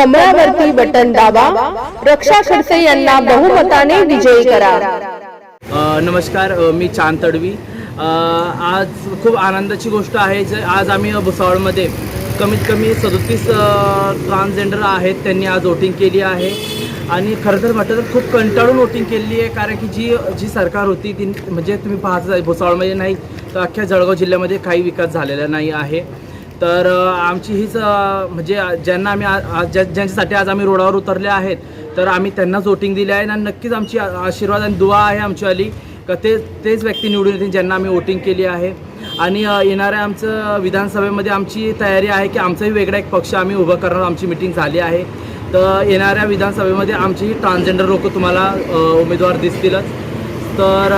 कमळावरती button दाबा. रक्षा खडसे यांना बहुमताने विजयी करा. नमस्कार मी चांद तडवी. आज खूप आनंदाची गोष्ट आहे जे आज आम्ही भुसावळमध्ये कमीत कमी सदोतीस ट्रान्सजेंडर आहेत त्यांनी आज वोटिंग केली आहे. आणि खरं तर म्हटलं तर खूप कंटाळून वोटिंग केली आहे कारण की जी जी सरकार होती ती म्हणजे तुम्ही पाहता भुसावळमध्ये नाही तर अख्ख्या जळगाव जिल्ह्यामध्ये काही विकास झालेला नाही आहे. तर आमची हीच म्हणजे ज्यांना आम्ही ज्या ज्यांच्यासाठी आज आम्ही रोडावर उतरले आहेत तर आम्ही त्यांनाच वोटिंग दिली आहे. आणि नक्कीच आमची आशीर्वाद आणि दुवा आहे आमच्यावाली का ते तेच व्यक्ती निवडून येतील ज्यांना आम्ही वोटिंग केली आहे. आणि येणाऱ्या आमचं विधानसभेमध्ये आमची तयारी आहे की आमचाही वेगळा एक पक्ष आम्ही उभं करणार आमची मिटिंग झाली आहे. तर येणाऱ्या विधानसभेमध्ये आमची ट्रान्सजेंडर लोक तुम्हाला उमेदवार दिसतीलच. तर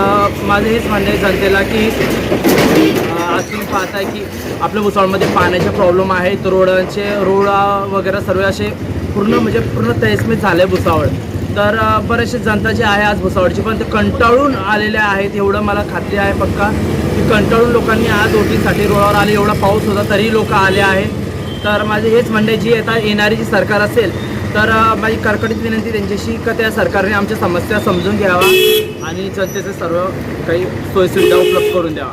माझं हेच म्हणणं आहे जनतेला की आज तुम्ही पाहताय की आपल्या भुसावळमध्ये पाण्याचे प्रॉब्लेम आहेत रोडांचे रोड वगैरे सर्व असे पूर्ण म्हणजे पूर्ण तहसमीत झाले भुसावळ. तर बरेचसे जनता जे आहे आज भुसावळची पण ते कंटाळून आलेले आहेत एवढं मला खात्री आहे पक्का. की कंटाळून लोकांनी आज ओटीसाठी रोडावर आले एवढा पाऊस होता तरी लोक आले आहेत. तर माझे हेच म्हणणे जी आता येणारी जी सरकार असेल तर माझी कर्कटीत विनंती त्यांच्याशी का त्या सरकारने आमच्या समस्या समजून घ्यावा आणि जनतेचे सर्व काही सोयीसुविधा उपलब्ध करून द्यावा.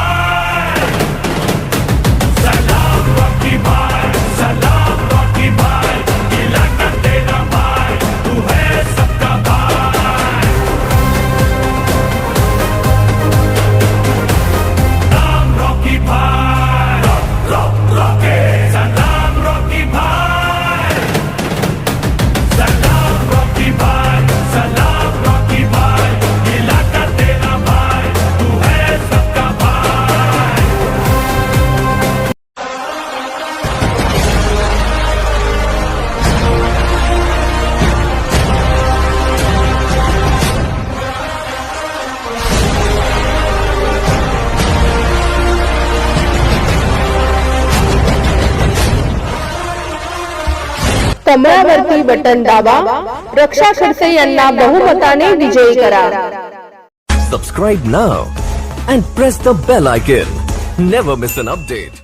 कमळावरती बटन दाबा रक्षा खडसे यांना बहुमताने विजयी करा Subscribe now and press the bell icon. Never miss an update.